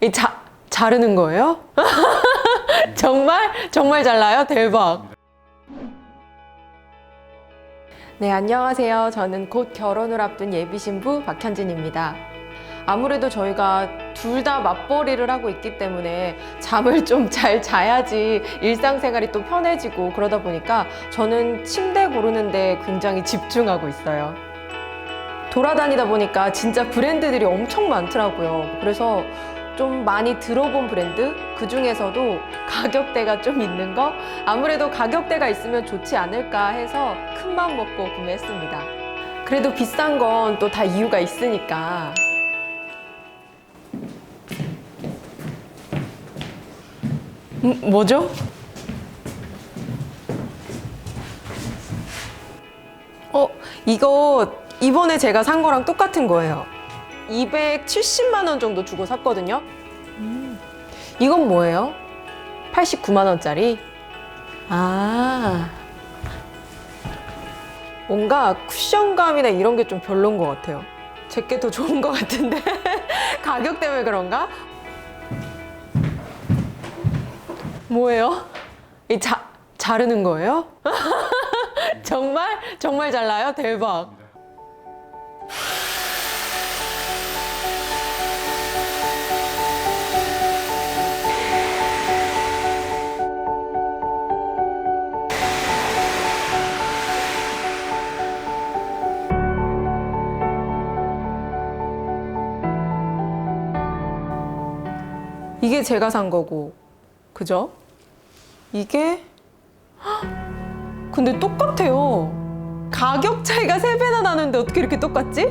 이 자, 자르는 거예요? 정말? 정말 잘라요? 대박. 네, 안녕하세요. 저는 곧 결혼을 앞둔 예비 신부 박현진입니다. 아무래도 저희가 둘 다 맞벌이를 하고 있기 때문에 잠을 좀 잘 자야지 일상생활이 또 편해지고 그러다 보니까 저는 침대 고르는데 굉장히 집중하고 있어요. 돌아다니다 보니까 진짜 브랜드들이 엄청 많더라고요. 그래서 좀 많이 들어본 브랜드, 그 중에서도 가격대가 좀 있는 거, 아무래도 가격대가 있으면 좋지 않을까 해서 큰 마음 먹고 구매했습니다. 그래도 비싼 건 또 다 이유가 있으니까. 음, 뭐죠? 어, 이거 이번에 제가 산 거랑 똑같은 거예요. 270만 원 정도 주고 샀거든요. 음, 이건 뭐예요? 89만 원짜리? 아. 뭔가 쿠션감이나 이런 게 좀 별론 것 같아요. 제게 더 좋은 것 같은데 가격 때문에 그런가? 뭐예요? 이 자, 자르는 거예요? 정말? 정말 잘라요? 대박. 이게 제가 산 거고, 그죠? 이게 헉! 근데 똑같아요. 가격 차이가 세 배나 나는데 어떻게 이렇게 똑같지?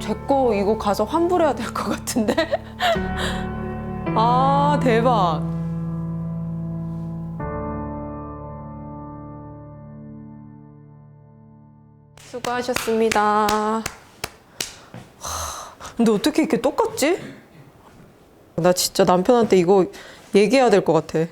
제 거 이거 가서 환불해야 될 것 같은데? 아, 대박. 수고하셨습니다. 하, 근데 어떻게 이렇게 똑같지? 나 진짜 남편한테 이거 얘기해야 될 것 같아.